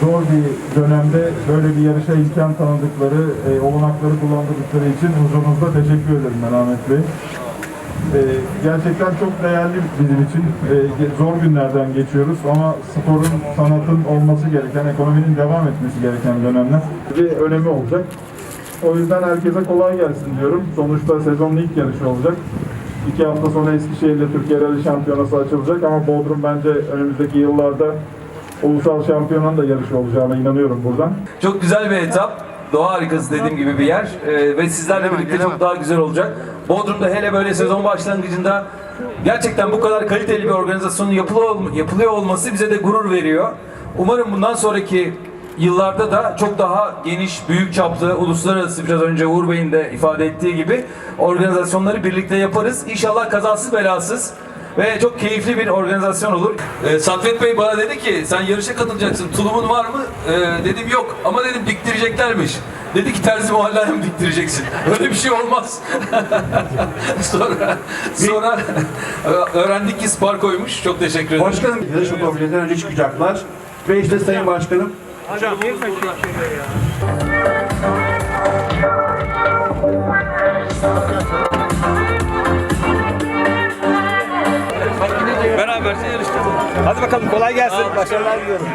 zor bir dönemde böyle bir yarışa imkan tanıdıkları, e, olanakları kullandıkları için huzurunuzda teşekkür ederim ben Ahmet Bey. E, gerçekten çok değerli bizim için. E, zor günlerden geçiyoruz ama sporun, sanatın olması gereken, ekonominin devam etmesi gereken dönemler bir önemi olacak. O yüzden herkese kolay gelsin diyorum. Sonuçta sezonun ilk yarışı olacak. İki hafta sonra Eskişehir'le Türkiye Rally Şampiyonası açılacak ama Bodrum bence önümüzdeki yıllarda ulusal şampiyonanın da yarışı olacağına inanıyorum buradan. Çok güzel bir etap. Doğa harikası dediğim gibi bir yer Ee, ve sizlerle birlikte çok daha güzel olacak. Bodrum'da hele böyle sezon başlangıcında gerçekten bu kadar kaliteli bir organizasyonun yapılı, yapılıyor olması bize de gurur veriyor. Umarım bundan sonraki yıllarda da çok daha geniş, büyük çaplı, uluslararası biraz önce Uğur Bey'in de ifade ettiği gibi organizasyonları birlikte yaparız. İnşallah kazasız belasız ve çok keyifli bir organizasyon olur. Ee, Satvet Bey bana dedi ki sen yarışa katılacaksın. Tulumun var mı? Ee, dedim yok ama dedim diktireceklermiş. Dedi ki terzi mahalleye mi diktireceksin? Öyle bir şey olmaz. sonra sonra öğrendik ki Sparko'ymuş. Çok teşekkür ederim. Başkanım yarış otomobilinden önce çıkacaklar. Ve işte Sayın Başkanım Beraberce yarışacağız. Hadi bakalım kolay gelsin. Başarılar diliyorum.